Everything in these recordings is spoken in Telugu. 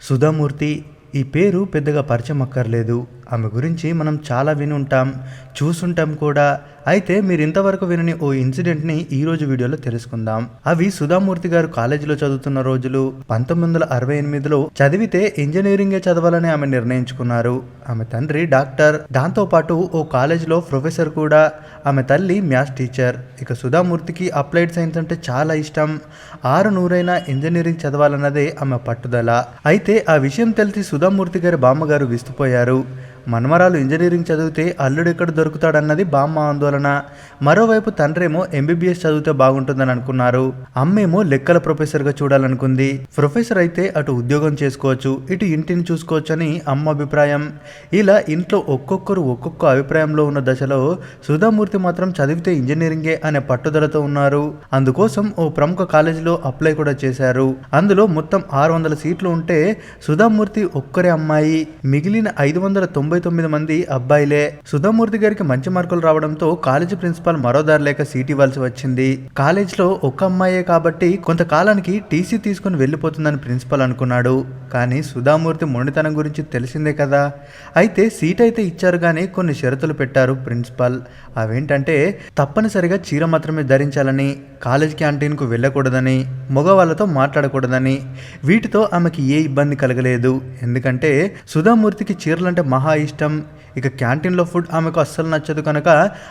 సుధామూర్తి ఈ పేరు పెద్దగా పరిచయం అక్కర్లేదు. ఆమె గురించి మనం చాలా విని ఉంటాం చూసుంటాం కూడా. అయితే మీరు ఇంతవరకు వినని ఓ ఇన్సిడెంట్ని ఈ రోజు వీడియోలో తెలుసుకుందాం. అవి సుధామూర్తి గారు కాలేజీలో చదువుతున్న రోజులు. పంతొమ్మిది వందల అరవై ఎనిమిదిలో చదివితే ఇంజనీరింగే చదవాలని ఆమె నిర్ణయించుకున్నారు. ఆమె తండ్రి డాక్టర్. దాంతో పాటు ఓ కాలేజీలో ప్రొఫెసర్ కూడా. ఆమె తల్లి మ్యాథ్స్ టీచర్. ఇక సుధామూర్తికి అప్లైడ్ సైన్స్ అంటే చాలా ఇష్టం. ఆరు నూరైనా ఇంజనీరింగ్ చదవాలన్నదే ఆమె పట్టుదల. అయితే ఆ విషయం తెలిసి సుధామూర్తి గారి బామ్మగారు విస్తుపోయారు. మనమరాలు ఇంజనీరింగ్ చదివితే అల్లుడు ఎక్కడ దొరుకుతాడన్నది బామ్మ ఆందోళన. మరోవైపు తండ్రేమో ఎంబీబీఎస్ చదివితే బాగుంటుందని అనుకున్నారు. అమ్మేమో లెక్కల ప్రొఫెసర్గా చూడాలనుకుంది. ప్రొఫెసర్ అయితే అటు ఉద్యోగం చేసుకోవచ్చు ఇటు ఇంటిని చూసుకోవచ్చు అని అమ్మ అభిప్రాయం. ఇలా ఇంట్లో ఒక్కొక్కరు ఒక్కొక్క అభిప్రాయంలో ఉన్న దశలో సుధామూర్తి మాత్రం చదివితే ఇంజనీరింగే అనే పట్టుదలతో ఉన్నారు. అందుకోసం ఓ ప్రముఖ కాలేజీలో అప్లై కూడా చేశారు. అందులో మొత్తం ఆరు వందల సీట్లు ఉంటే సుధామూర్తి ఒక్కరే అమ్మాయి. మిగిలిన ఐదు వందల తొంభై తొమ్మిది మంది అబ్బాయిలే. సుధామూర్తి గారికి మంచి మార్కులు రావడంతో కాలేజీ ప్రిన్సిపాల్ మరో దారి లేక సీట్ ఇవ్వాల్సి వచ్చింది. కాలేజీలో ఒక అమ్మాయే కాబట్టి కొంతకాలానికి టీసీ తీసుకుని వెళ్ళిపోతుందని ప్రిన్సిపాల్ అనుకున్నాడు. కానీ సుధామూర్తి మొండితనం గురించి తెలిసిందే కదా. అయితే సీట్ అయితే ఇచ్చారు కానీ కొన్ని షరతులు పెట్టారు ప్రిన్సిపాల్. అవేంటంటే తప్పనిసరిగా చీర మాత్రమే ధరించాలని కాలేజ్ క్యాంటీన్కు వెళ్ళకూడదని మగవాళ్ళతో మాట్లాడకూడదని. వీటితో ఆమెకి ఏ ఇబ్బంది కలగలేదు. ఎందుకంటే సుధామూర్తికి చీరలంటే మహా ఇష్టం. ఇక క్యాంటీన్లో ఫుడ్ ఆమెకు అస్సలు నచ్చదు కనుక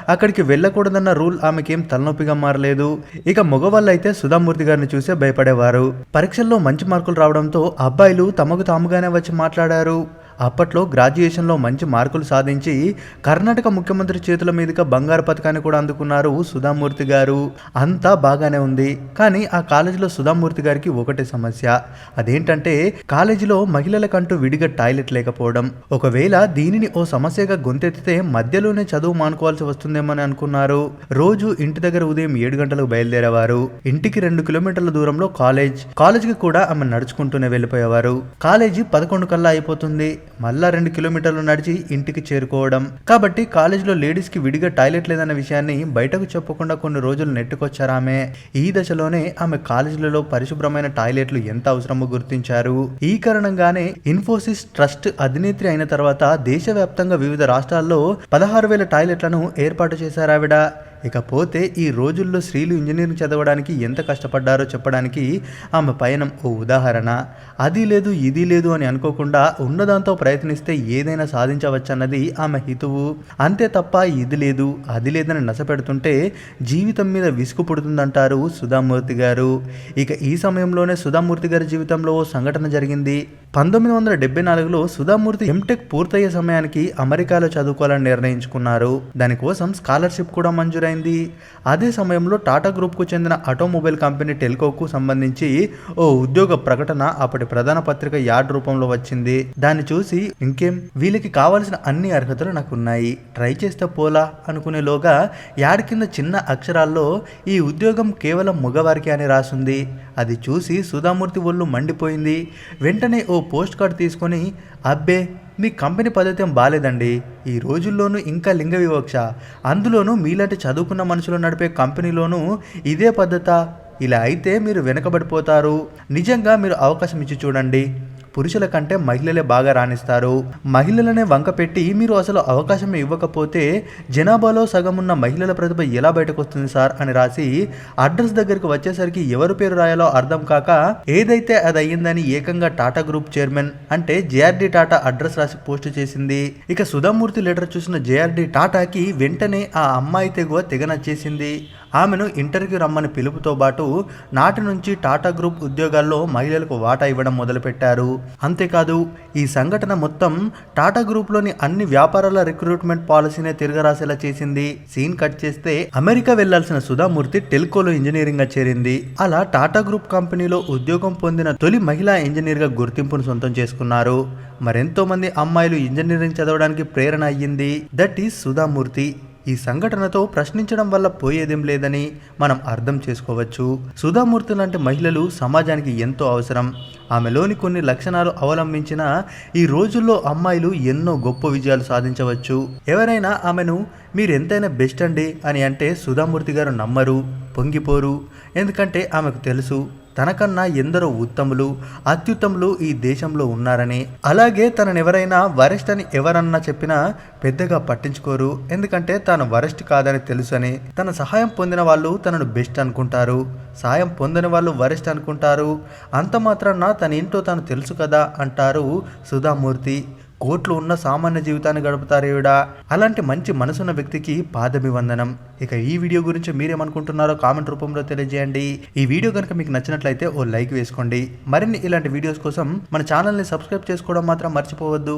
అక్కడికి వెళ్ళకూడదన్న రూల్ ఆమెకేం తలనొప్పిగా మారలేదు. ఇక మగవాళ్ళు అయితే సుధామూర్తి గారిని చూసే భయపడేవారు. పరీక్షల్లో మంచి మార్కులు రావడంతో అబ్బాయిలు తమకు తాముగానే వచ్చి మాట్లాడారు. అప్పట్లో గ్రాడ్యుయేషన్లో మంచి మార్కులు సాధించి కర్ణాటక ముఖ్యమంత్రి చేతుల మీదుగా బంగారు పథకాన్ని కూడా అందుకున్నారు సుధామూర్తి గారు. అంతా బాగానే ఉంది. కానీ ఆ కాలేజీలో సుధామూర్తి గారికి ఒకటే సమస్య. అదేంటంటే కాలేజీలో మహిళలకంటూ విడిగా టాయిలెట్ లేకపోవడం. ఒకవేళ దీనిని ఓ సమస్యగా గొంతెత్తితే మధ్యలోనే చదువు మానుకోవాల్సి వస్తుందేమని అనుకున్నారు. రోజు ఇంటి దగ్గర ఉదయం ఏడు గంటలకు బయలుదేరేవారు. ఇంటికి రెండు కిలోమీటర్ల దూరంలో కాలేజ్. కాలేజీకి కూడా ఆమె నడుచుకుంటూనే వెళ్ళిపోయేవారు. కాలేజీ పదకొండు కల్లా అయిపోతుంది. మళ్ళా రెండు కిలోమీటర్లు నడిచి ఇంటికి చేరుకోవడం. కాబట్టి కాలేజీలో లేడీస్కి విడిగా టాయిలెట్ లేదన్న విషయాన్ని బయటకు చెప్పకుండా కొన్ని రోజులు నెట్టుకొచ్చారామె ఈ దశలోనే ఆమె కాలేజీలలో పరిశుభ్రమైన టాయిలెట్లు ఎంత అవసరమో గుర్తించారు. ఈ కారణంగానే ఇన్ఫోసిస్ ట్రస్ట్ అధినేత్రి అయిన తర్వాత దేశవ్యాప్తంగా వివిధ రాష్ట్రాల్లో పదహారు వేల టాయిలెట్లను ఏర్పాటు చేశారావిడ. ఇకపోతే ఈ రోజుల్లో స్త్రీలు ఇంజనీరింగ్ చదవడానికి ఎంత కష్టపడ్డారో చెప్పడానికి ఆమె పయనం ఓ ఉదాహరణ. అది లేదు ఇది లేదు అని అనుకోకుండా ఉన్నదాంతో ప్రయత్నిస్తే ఏదైనా సాధించవచ్చన్నది ఆమె హితువు. అంతే తప్ప ఇది లేదు అది లేదని నశపెడుతుంటే జీవితం మీద విసుగు పుడుతుందంటారు సుధామూర్తి గారు. ఇక ఈ సమయంలోనే సుధామూర్తి గారి జీవితంలో ఓ సంఘటన జరిగింది. పంతొమ్మిది వందల డెబ్బై నాలుగులో సుధామూర్తి ఎంటెక్ పూర్తయ్యే సమయానికి అమెరికాలో చదువుకోవాలని నిర్ణయించుకున్నారు. దానికోసం స్కాలర్షిప్ కూడా మంజూరైంది. అదే సమయంలో టాటా గ్రూప్కు చెందిన ఆటోమొబైల్ కంపెనీ టెల్కోకు సంబంధించి ఓ ఉద్యోగ ప్రకటన అప్పటి ప్రధాన పత్రిక యాడ్ రూపంలో వచ్చింది. దాన్ని చూసి ఇంకేం? వీళ్ళకి కావాల్సిన అన్ని అర్హతలు నాకు ఉన్నాయి ట్రై చేస్తే పోలా అనుకునేలోగా యాడ్ కింద చిన్న అక్షరాల్లో ఈ ఉద్యోగం కేవలం మగవారికి అని రాసుంది. అది చూసి సుధామూర్తి ఒళ్ళు మండిపోయింది. వెంటనే ఓ పోస్ట్ కార్డ్ తీసుకొని అబ్బే మీ కంపెనీ పద్ధతి బాలేదండి. ఈ రోజుల్లోనూ ఇంకా లింగ వివక్ష. అందులోనూ మీలాంటి చదువుకున్న మనుషులు నడిపే కంపెనీలోనూ ఇదే పద్ధత? ఇలా అయితే మీరు వెనకబడిపోతారు. నిజంగా మీరు అవకాశం ఇచ్చి చూడండి. పురుషుల కంటే మహిళలే బాగా రాణిస్తారు. మహిళలనే వంక పెట్టి మీరు అసలు అవకాశం ఇవ్వకపోతే జనాభాలో సగం ఉన్న మహిళల ప్రతిభ ఎలా బయటకు వస్తుంది సార్? అని రాసి అడ్రస్ దగ్గరికి వచ్చేసరికి ఎవరి పేరు రాయాలో అర్థం కాక ఏదైతే అది అయ్యిందని ఏకంగా టాటా గ్రూప్ చైర్మన్ అంటే జేఆర్డి టాటా అడ్రస్ రాసి పోస్ట్ చేసింది. ఇక సుధామూర్తి లెటర్ చూసిన జేఆర్డి టాటాకి వెంటనే ఆ అమ్మాయి తెగువ తెగ నచ్చేసింది. ఆమెను ఇంటర్వ్యూ రమ్మని పిలుపుతో పాటు నాటి నుంచి టాటా గ్రూప్ ఉద్యోగాల్లో మహిళలకు వాటా ఇవ్వడం మొదలుపెట్టారు. అంతేకాదు ఈ సంఘటన మొత్తం టాటా గ్రూప్లోని అన్ని వ్యాపారాల రిక్రూట్మెంట్ పాలసీనే తిరగరాసేలా చేసింది. సీన్ కట్ చేస్తే అమెరికా వెళ్ళాల్సిన సుధామూర్తి టెల్కోలో ఇంజనీరింగ్గా చేరింది. అలా టాటా గ్రూప్ కంపెనీలో ఉద్యోగం పొందిన తొలి మహిళా ఇంజనీర్గా గుర్తింపును సొంతం చేసుకున్నారు. మరెంతో మంది అమ్మాయిలు ఇంజనీరింగ్ చదవడానికి ప్రేరణ అయ్యింది. That is Sudha Murty. ఈ సంఘటనతో ప్రశ్నించడం వల్ల పోయేదేం లేదని మనం అర్థం చేసుకోవచ్చు. సుధామూర్తి లాంటి మహిళలు సమాజానికి ఎంతో అవసరం. ఆమెలోని కొన్ని లక్షణాలు అవలంబించిన ఈ రోజుల్లో అమ్మాయిలు ఎన్నో గొప్ప విజయాలు సాధించవచ్చు. ఎవరైనా ఆమెను మీరు ఎంతైనా బెస్ట్ అండి అని అంటే సుధామూర్తి గారు నమ్మరు పొంగిపోరు. ఎందుకంటే ఆమెకు తెలుసు తనకన్నా ఎందరో ఉత్తములు అత్యుత్తములు ఈ దేశంలో ఉన్నారని. అలాగే తననెవరైనా వరెస్ట్ అని ఎవరన్నా చెప్పినా పెద్దగా పట్టించుకోరు. ఎందుకంటే తాను వరెస్ట్ కాదని తెలుసని. తన సహాయం పొందిన వాళ్ళు తనను బెస్ట్ అనుకుంటారు. సాయం పొందని వాళ్ళు వరెస్ట్ అనుకుంటారు. అంత మాత్రాన తన ఇంట్లో తాను తెలుసు కదా అంటారు సుధామూర్తి. కోట్లు ఉన్న సామాన్య జీవితాన్ని గడుపుతారు అలాంటి మంచి మనసున్న వ్యక్తికి పాదభివందనం ఇక ఈ వీడియో గురించి మీరేమనుకుంటున్నారో కామెంట్ రూపంలో తెలియజేయండి. ఈ వీడియో కనుక మీకు నచ్చినట్లయితే ఓ లైక్ వేసుకోండి. మరిన్ని ఇలాంటి వీడియోస్ కోసం మన ఛానల్ని సబ్స్క్రైబ్ చేసుకోవడం మాత్రం మర్చిపోవద్దు.